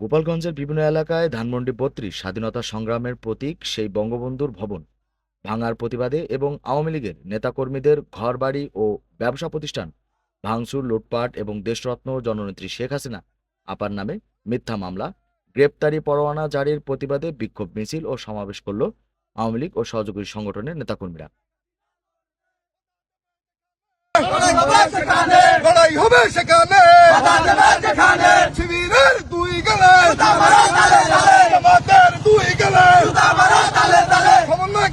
গোপালগঞ্জের বিভিন্ন এলাকায় ধানমন্ডি বত্রিশ, স্বাধীনতা সংগ্রামের প্রতীক সেই বঙ্গবন্ধুর ভবন। ভাঙার প্রতিবাদে এবং আওয়ামী লীগের নেতাকর্মীদের ঘরবাড়ি ও ব্যবসা প্রতিষ্ঠান, ভাঙচুর, লুটপাট এবং দেশরত্ন জননেত্রী শেখ হাসিনা, আপার নামে মিথ্যা মামলা, গ্রেপ্তারি পরোয়ানা জারির প্রতিবাদে বিক্ষোভ মিছিল ও সমাবেশ করল আওয়ামী লীগ ও সহযোগী সংগঠনের নেতাকর্মীরা। হবে সেখানে।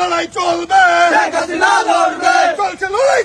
লড়াই চলবে। চলছে লড়াই